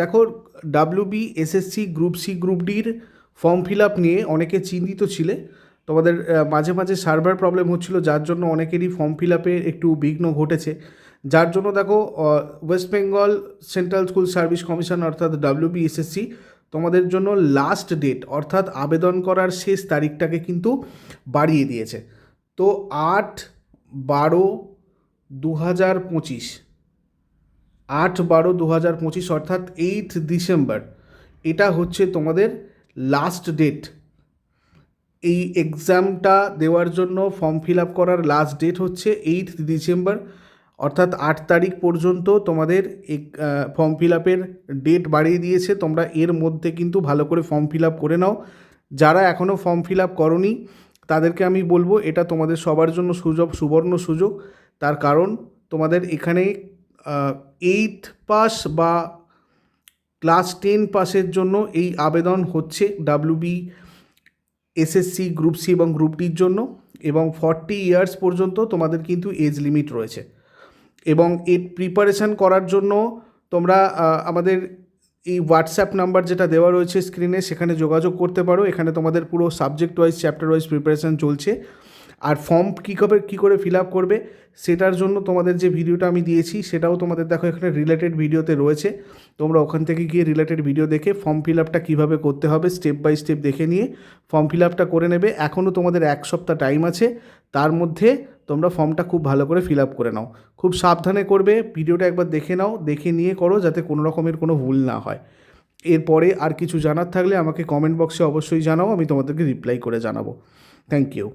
দেখো WB SSC group C group ডির form fill up নিয়ে অনেকে চিন্তিত ছিলে। তোমাদের মাঝে মাঝে সার্ভার প্রবলেম হচ্ছিল, যার জন্য অনেকেরই ফর্ম ফিল আপে একটু বিঘ্ন ঘটেছে। যার জন্য দেখো West Bengal Central School Service Commission অর্থাৎ ডাব্লিউবি এসএসসি তোমাদের জন্য লাস্ট ডেট অর্থাৎ আবেদন করার শেষ তারিখটাকে কিন্তু বাড়িয়ে দিয়েছে। তো আট বারো দু হাজার পঁচিশ আট বারো দু হাজার পঁচিশ, অর্থাৎ এইট ডিসেম্বর এটা হচ্ছে তোমাদের লাস্ট ডেট এই এক্সামটা দেওয়ার জন্য ফর্ম ফিল আপ করার লাস্ট ডেট হচ্ছে এইট ডিসেম্বর অর্থাৎ আট তারিখ পর্যন্ত তোমাদের ফর্ম ফিল আপের ডেট বাড়িয়ে দিয়েছে। তোমরা এর মধ্যে কিন্তু ভালো করে ফর্ম ফিল আপ করে নাও। যারা এখনও ফর্ম ফিল আপ করনি, তাদেরকে আমি বলব, এটা তোমাদের সবার জন্য সুযোগ, সুবর্ণ সুযোগ। তার কারণ তোমাদের এখানে এইট পাস বা ক্লাস টেন পাসের জন্য এই আবেদন হচ্ছে ডাব্লিউবি এসএসসি গ্রুপ সি এবং গ্রুপ ডির জন্য এবং ফর্টি ইয়ার্স পর্যন্ত তোমাদের কিন্তু এজ লিমিট রয়েছে। এবং এর প্রিপারেশান করার জন্য তোমরা আমাদের এই হোয়াটসঅ্যাপ নাম্বার যেটা দেওয়া রয়েছে স্ক্রিনে সেখানে যোগাযোগ করতে পারো। এখানে তোমাদের পুরো subject wise chapter wise preparation চলছে। আর ফর্ম কী করে কী করে ফিল আপ করবে, সেটার জন্য তোমাদের যে ভিডিওটা আমি দিয়েছি, সেটাও তোমাদের দেখো এখানে রিলেটেড ভিডিওতে রয়েছে। তোমরা ওখান থেকে গিয়ে রিলেটেড ভিডিও দেখে ফর্ম ফিল আপটা কীভাবে করতে হবে স্টেপ বাই স্টেপ দেখে নিয়ে ফর্ম ফিল আপটা করে নেবে। এখনও তোমাদের এক সপ্তাহ টাইম আছে, তার মধ্যে তোমরা ফর্মটা খুব ভালো করে ফিল আপ করে নাও। খুব সাবধানে করবে ভিডিওটা একবার দেখে নাও, দেখে নিয়ে করো যাতে কোনো রকমের কোনো ভুল না হয়। এরপরে আর কিছু জানার থাকলে আমাকে কমেন্ট বক্সে অবশ্যই জানাও, আমি তোমাদেরকে রিপ্লাই করে জানাব। Thank you